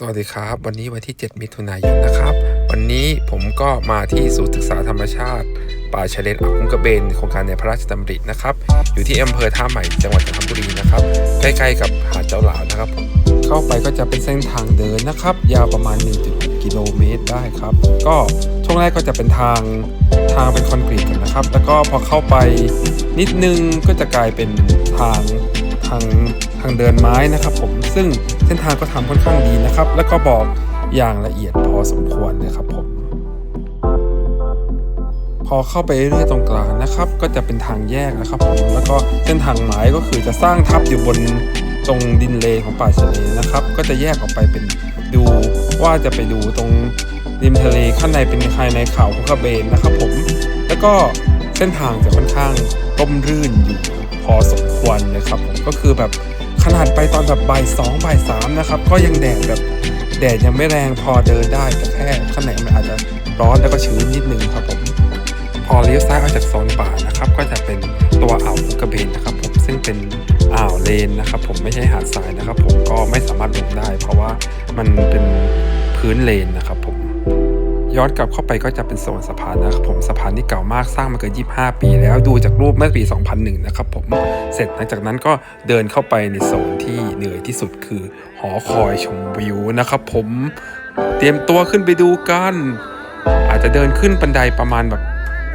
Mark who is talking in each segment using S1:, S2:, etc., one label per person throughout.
S1: สวัสดีครับ วันนี้วันที่ 7 มิถุนายนนะครับ วันนี้ผมก็มาที่ศูนย์ศึกษาธรรมชาติ ป่าชายเลนอ่าวคุ้งกระเบน โครงการในพระราชดำรินะครับ อยู่ที่อำเภอท่าใหม่จังหวัดจันทบุรีนะครับ ใกล้ๆกับหาดเจ้าหลาวนะครับ เข้าไปก็จะเป็นเส้นทางเดินนะครับ ยาวประมาณ 1.6 กิโลเมตรได้ครับ ก็ช่วงแรกก็จะเป็นทางทางเป็นคอนกรีตกันนะครับ แล้วก็พอเข้าไปนิดนึงก็จะกลายเป็นทาง ทางทางเดินไม้นะครับ ผมซึ่งเส้นทางก็ทำค่อนข้างดีนะครับ แล้วก็บอกอย่างละเอียดพอสมควรนะครับผมพอเข้าไปเรื่อยตรงกลางนะครับ ก็จะเป็นทางแยกนะครับผมแล้วก็เส้นทางไม้ก็คือจะสร้างทับอยู่บนตรงดินเลนของป่าชะเลนะครับ ก็จะแยกออกไปเป็นดูว่าจะไปดูตรงริมทะเลข้างในเป็นภายในเขาคุกระเบนนะครับ ผม แล้วก็เส้นทางจะค่อนข้างร่มรื่นอยู่ ก็คือแบบขนาดไปตอนแบบบ่ายสองบ่ายสามนะครับ ก็ยังแดดแบบแดดยังไม่แรงพอเดินได้แต่แค่ข้างในมันอาจจะร้อนแล้วก็ชื้นนิดนึงครับผมพอเลี้ยวซ้ายออกจากโซนป่านะครับก็จะเป็นตัวอ่าวกระเบนนะครับผมซึ่งเป็นอ่าวเลนนะครับ ผมไม่ใช่หาดทรายนะครับ ผมก็ไม่สามารถลงได้ เพราะว่ามันเป็นพื้นเลนนะครับ ย้อนกลับเข้าไปก็จะเป็นโซนสะพานนะครับผมสะพานที่เก่ามากสร้างมาเกิน 25 ปีแล้วดูจากรูปเมื่อปี 2001 นะครับผมเสร็จหลังจากนั้นก็เดินเข้าไปในโซนที่เหนื่อยที่สุดคือ หอคอยชมวิวนะครับผมเตรียมตัวขึ้นไปดูกัน อาจจะเดินขึ้นบันไดประมาณแบบ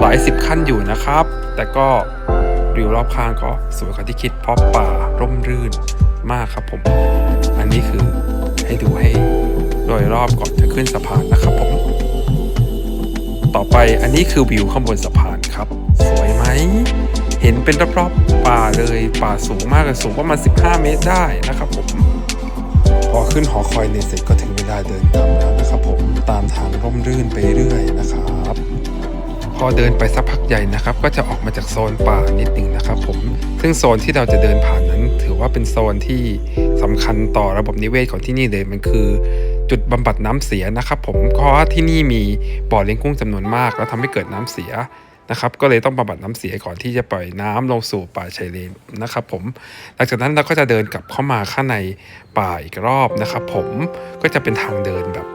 S1: หลายสิบขั้นอยู่นะครับ แต่ก็วิวรอบข้างก็สวยกว่าที่คิดเพราะป่าร่มรื่นมากครับผม อันนี้คือให้ดูให้โดยรอบก่อนจะขึ้นสะพานนะครับผม ต่อไปอันนี้คือวิวข้างบนสะพานครับ สวยไหม เห็นเป็นรอบๆป่าเลยป่าสูงมากเลยสูงประมาณ 15 เมตรได้นะครับผม พอขึ้นหอคอยในเสร็จก็ถึงเวลาเดินกลับแล้วนะครับผมตามทางร่มรื่นไปเรื่อยนะครับพอเดินไปสักพักใหญ่นะครับ ก็จะออกมาจากโซนป่านิดหนึ่งนะครับผมซึ่งโซนที่เราจะเดินผ่านนั้น ถือว่าเป็นโซนที่สำคัญต่อระบบนิเวศของที่นี่เลยมันคือ จุดบำบัดน้ำเสียนะครับผมเพราะที่นี่มีบ่อเลี้ยงกุ้งจำนวนมาก แล้วทำให้เกิดน้ำเสียนะครับก็เลยต้องบำบัดน้ำเสียก่อนที่จะปล่อยน้ำลงสู่ป่าชายเลนนะครับผมหลังจากนั้นเราก็จะเดินกลับเข้ามาข้างในป่าอีกรอบนะครับผมก็จะเป็นทางเดินแบบ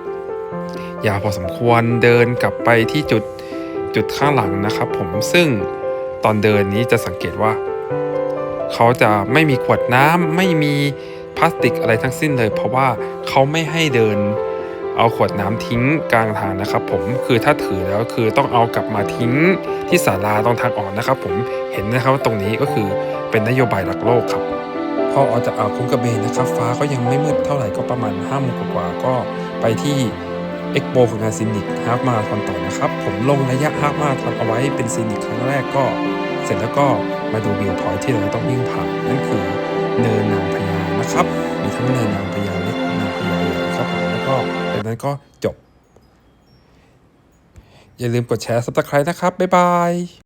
S1: ยาวพอสมควรเดินกลับไปที่จุดจุดข้างหลังนะครับผมซึ่งตอนเดินนี้จะสังเกตว่า เขาจะไม่มีขวดน้ำไม่มี พลาสติกอะไรทั้งสิ้นเลย เพราะว่าเขาไม่ให้เดินเอาขวดน้ำทิ้งกลางทางนะครับ ผมคือถ้าถือแล้วคือต้องเอากลับมาทิ้งที่ศาลาตรงทางออกนะครับ ผมเห็นนะครับว่าตรงนี้ก็คือเป็นนโยบายหลักโลกครับพอออกจากอ่าวคุ้งกระเบนนะครับ ฟ้าก็ยังไม่มืดเท่าไหร่ก็ประมาณ5้าโมงกว่าก็ไปที่เอ็กโปฝึกงานซินิกฮาฟมาราธอนต่อนะครับ ผมลงระยะฮาฟมาราธอนเอาไว้เป็นซินิกครั้งแรกก็ เสร็จแล้วก็มาดูวิวพอยที่เราต้องวิ่งผ่านนั่นคือเนินนางพญ นะครับมีทั้งในนามพญาเล็กนามพญาใหญ่ครับผมแล้วก็จากนั้นก็จบ อย่าลืมกดแชร์ subscribe นะครับ บ๊ายบาย